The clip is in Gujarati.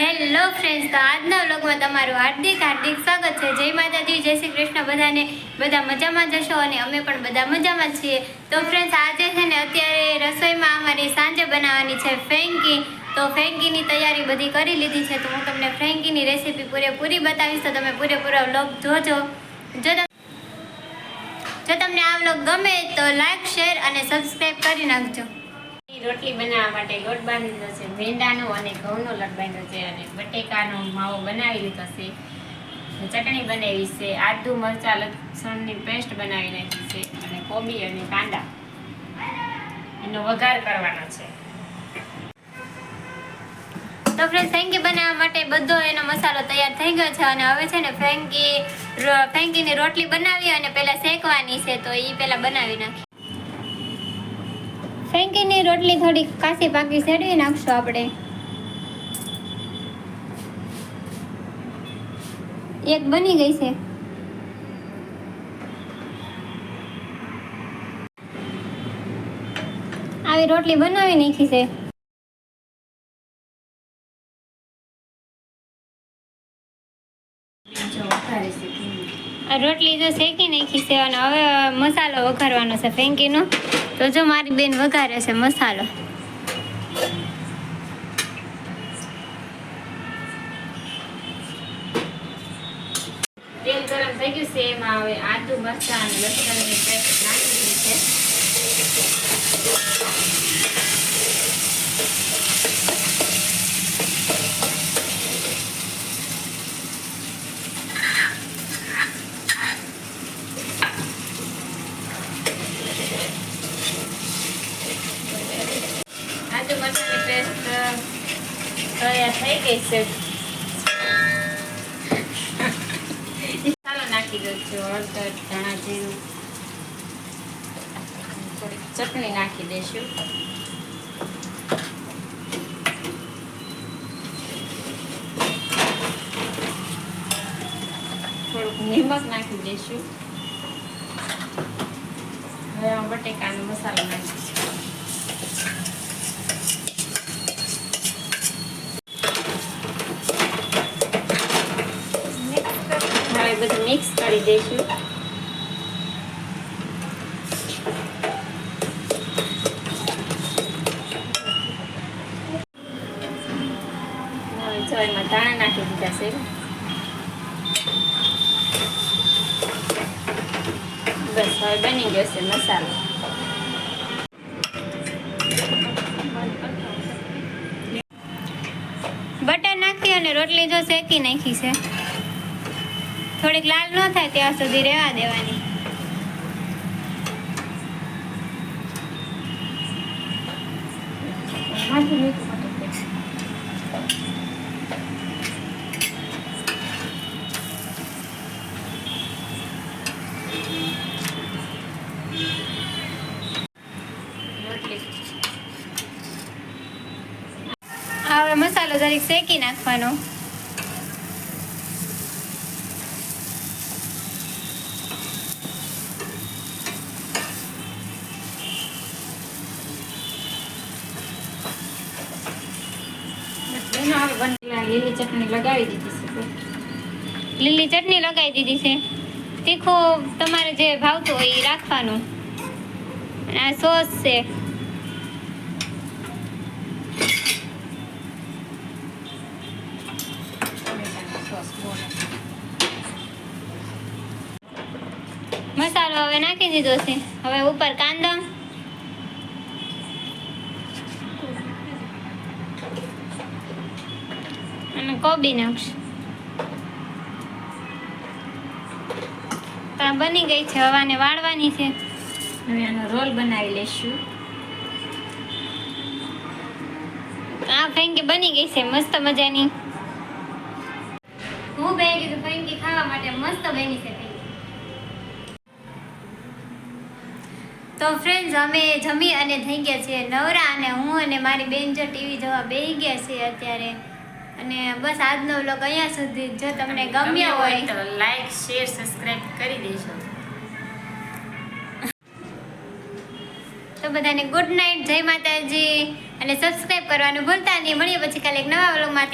હેલો ફ્રેન્ડ્સ તો આજના વ્લોગમાં તમારું હાર્દિક હાર્દિક સ્વાગત છે. જય માતાજી, જય શ્રી કૃષ્ણ. બધાને બધા મજામાં જશો અને અમે પણ બધા મજામાં છીએ. તો ફ્રેન્ડ્સ આજે છે ને અત્યારે રસોઈમાં અમારી સાંજે બનાવવાની છે ફેંકી તો ફેંકીની તૈયારી બધી કરી લીધી છે. તો હું તમને ફ્રેન્કીની રેસીપી પૂરેપૂરી બતાવીશ. તો તમે પૂરેપૂરો વ્લોગ જોજો. જો જો તમને આ વ્લોગ ગમે તો લાઈક શેર અને સબસ્ક્રાઈબ કરી નાખજો. રોટલી બનાવવા માટે લોટ બાંધી દીધો છે, મેંદાનો અને ઘઉંનો લોટ બાંધ્યો છે અને બટેકાનો માવો બનાવી લીધો છે ચટણી બનાવી છે, આદુ મરચા, લસણની પેસ્ટ બનાવી નાખી છે અને કોબી અને કાંદા. એનો વઘાર કરવાનો છે. તો ફ્રેન્ડ ફેંકી બનાવવા માટે બધો એનો મસાલો તૈયાર થઈ ગયો છે અને હવે છે ને ફેંકી રો- ફેંકીની રોટલી બનાવી અને પહેલાં શેકવાની છે, તો એ પહેલાં બનાવી નાખી. ફેંકીની રોટલી થોડી કાચી પાકી સેડવી નાખશું આપણે એક બની ગઈ છે આવી રોટલી બનાવી નાખી છે Thank. આ રોટલી જો શેકી નાખી છે હવે મસાલો વઘારવાનો છે ફેંકીનો. તો જો મારી બેન વઘારે છે મસાલો. તેલ ગરમ થઈ ગયું છે, એમાં હવે આદુ, મરચાં અને લસણની પેસ્ટ નાખી છે આદુ મરચાંની પેસ્ટ તૈયાર થઈ ગઈ છે. મસાલો નાખી દઉં છું હળદર, ધાણા જીરું. થોડીક ચટણી નાખી દઈશું. થોડુંક નિમક નાખી દઈશું. હવે બટેકાનો મસાલો નાખીશું હવે બધું મિક્સ કરી દઈશું જો એમાં નાખી દીધા બસ હવે બની ગયો મસાલો બટર નાખી અને રોટલી જો શેકી નાખી છે. થોડીક લાલ ન થાય ત્યાં સુધી રહેવા દેવાની. રોટલી હવે મસાલો જરીક શેકી નાખવાનો બસ એનો હવે બનેલા લીલી ચટણી લગાવી દીધી છે. લીલી ચટણી લગાવી દીધી છે? તીખું તમારે જે ભાવતું હોય એ રાખવાનું. આ સોસ છે. મસાલો હવે નાખી દીધો છે. હવે ઉપર કાંદા અને કોબી નાખશું તો આ બની ગઈ છે, હવાને વાળવાની છે. હવે આનો રોલ બનાવી લઈશું. આ ફેંકી બની ગઈ છે, મસ્ત મજાની. હું બે કીધું, ફેંકી ખાવા માટે મસ્ત બની છે તો ફ્રેન્ડ્સ અમે જમી અને થઈ ગયા છીએ નવરા અને હું અને મારી બેન જો ટીવી જોવા બેસી ગયા છીએ અત્યારે. અને બસ આજનો વ્લોગ અહીંયા સુધી. જો તમને ગમ્યો હોય તો લાઈક શેર સબસ્ક્રાઇબ કરી દેજો. તો બધાને ગુડ નાઇટ જય માતાજી. અને સબસ્ક્રાઇબ કરવાનું ભૂલતા નહીં. મળીએ પછી કાલે એક નવા વ્લોગમાં